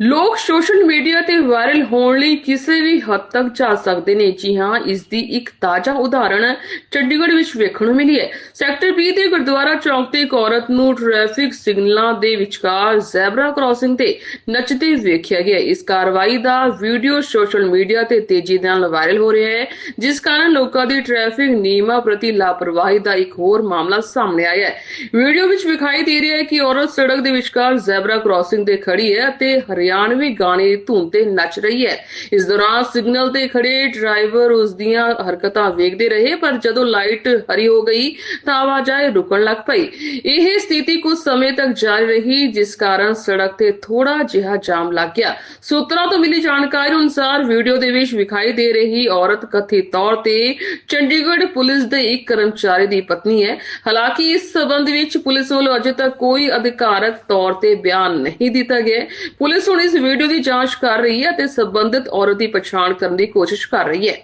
ਲੋਕ social media ਤੇ viral ਹੋਣ ਲਈ ਕਿਸੇ ਵੀ ਹੱਦ ਤੱਕ ਜਾ ਸਕਦੇ ਨੇ। ਜੀ ਹਾਂ, ਇਸ ਦੀ ਇੱਕ ਤਾਜ਼ਾ ਉਦਾਹਰਣ ਚੰਡੀਗੜ੍ਹ ਵਿੱਚ ਵੇਖਣ ਨੂੰ ਮਿਲੀ ਹੈ। ਸੈਕਟਰ 20 ਦੇ ਗੁਰਦੁਆਰਾ ਚੌਂਕ ਤੇ ਇੱਕ ਔਰਤ ਨੂੰ ਟ੍ਰੈਫਿਕ ਸਿਗਨਲਾਂ ਦੇ ਵਿਚਕਾਰ ਜ਼ੈਬਰਾ ਕ੍ਰਾਸਿੰਗ ਤੇ ਨੱਚਦੇ ਵੇਖਿਆ ਗਿਆ। ਇਸ ਕਾਰਵਾਈ ਦਾ ਵੀਡੀਓ ਸੋਸ਼ਲ ਮੀਡੀਆ ਤੇ ਤੇਜ਼ੀ ਨਾਲ ਵਾਇਰਲ ਹੋ ਰਿਹਾ ਹੈ, ਜਿਸ ਕਾਰਨ ਲੋਕਾਂ ਦੀ ਟ੍ਰੈਫਿਕ ਨਿਯਮਾਂ ਪ੍ਰਤੀ ਲਾਪਰਵਾਹੀ ਦਾ ਇੱਕ ਹੋਰ ਮਾਮਲਾ ਸਾਹਮਣੇ ਆਇਆ ਹੈ। ਵੀਡੀਓ ਵਿੱਚ ਵਿਖਾਈ ਦੇ ਰਿਹਾ ਹੈ ਕਿ ਔਰਤ ਸੜਕ ਦੇ ਵਿਚਕਾਰ ਜ਼ੈਬਰਾ ਕ੍ਰਾਸਿੰਗ ਤੇ ਖੜੀ ਹੈ ਅਤੇ ਹਰਿਆਣਵੀ ਗਾਣੇ ਦੀ ਧੁਨ ਤੇ ਨੱਚ ਰਹੀ ਹੈ। ਇਸ ਦੌਰਾਨ ਸਿਗਨਲ ਤੇ ਖੜੇ ਡਰਾਈਵਰ ਉਸ ਦੀਆਂ ਹਰਕਤਾਂ ਵੇਖਦੇ ਰਹੇ, ਪਰ ਜਦੋਂ ਲਾਈਟ ਹਰੀ ਹੋ ਗਈ ਤਾਂ ਆਵਾਜਾਈ ਰੁਕਣ ਲੱਗ ਪਈ। ਇਹ ਸਥਿਤੀ ਕੁਝ ਸਮੇਂ ਤੱਕ ਜਾਰੀ ਰਹੀ, ਜਿਸ ਕਾਰਨ ਸੜਕ ਤੇ ਥੋੜਾ ਜਿਹਾ ਜਾਮ ਲੱਗ ਗਿਆ। ਸੂਤਰਾਂ ਤੋਂ ਮਿਲੀ ਜਾਣਕਾਰੀ ਅਨੁਸਾਰ ਵੀਡੀਓ ਦੇ ਵਿੱਚ ਵਿਖਾਈ ਦੇ ਰਹੀ ਔਰਤ ਕਥਿਤ ਤੌਰ ਤੇ ਚੰਡੀਗੜ੍ਹ ਪੁਲਿਸ ਦੇ ਇੱਕ ਕਰਮਚਾਰੀ ਦੀ ਪਤਨੀ ਹੈ। ਹਾਲਾਂਕਿ ਇਸ ਸਬੰਧ ਵਿੱਚ ਪੁਲਿਸ ਵੱਲੋਂ ਅਜੇ ਤੱਕ ਕੋਈ ਅਧਿਕਾਰਕ ਤੌਰ ਤੇ ਬਿਆਨ ਨਹੀਂ ਦਿੱਤਾ ਗਿਆ। ਪੁਲਿਸ ਹੁਣ ਪੁਲਿਸ ਵੀਡੀਓ ਦੀ ਜਾਂਚ ਕਰ ਰਹੀ ਹੈ ਅਤੇ ਸਬੰਧਤ ਔਰਤ ਦੀ ਪਛਾਣ ਕਰਨ ਦੀ ਕੋਸ਼ਿਸ਼ ਕਰ ਰਹੀ ਹੈ।